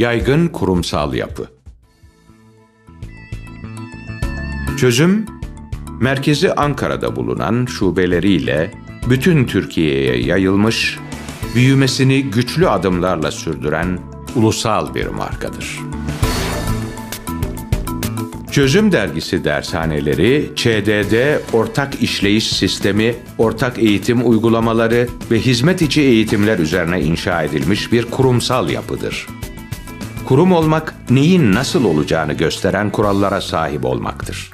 Yaygın kurumsal yapı. Çözüm, merkezi Ankara'da bulunan şubeleriyle bütün Türkiye'ye yayılmış, büyümesini güçlü adımlarla sürdüren ulusal bir markadır. Çözüm Dergisi dershaneleri, ÇDD ortak işleyiş sistemi, ortak eğitim uygulamaları ve hizmet içi eğitimler üzerine inşa edilmiş bir kurumsal yapıdır. Kurum olmak neyin nasıl olacağını gösteren kurallara sahip olmaktır.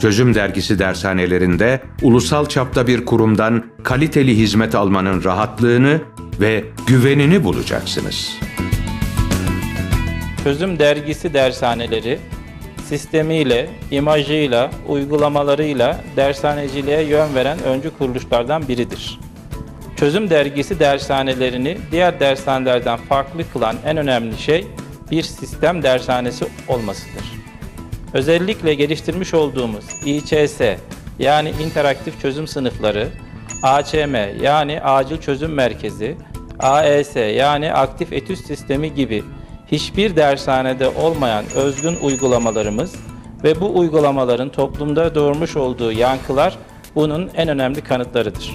Çözüm Dergisi dershanelerinde ulusal çapta bir kurumdan kaliteli hizmet almanın rahatlığını ve güvenini bulacaksınız. Çözüm Dergisi dershaneleri sistemiyle, imajıyla, uygulamalarıyla dershaneciliğe yön veren öncü kuruluşlardan biridir. Çözüm Dergisi dershanelerini diğer dershanelerden farklı kılan en önemli şey bir sistem dershanesi olmasıdır. Özellikle geliştirmiş olduğumuz İÇS yani interaktif çözüm sınıfları, AÇM yani acil çözüm merkezi, AES yani aktif etüt sistemi gibi hiçbir dershanede olmayan özgün uygulamalarımız ve bu uygulamaların toplumda doğurmuş olduğu yankılar bunun en önemli kanıtlarıdır.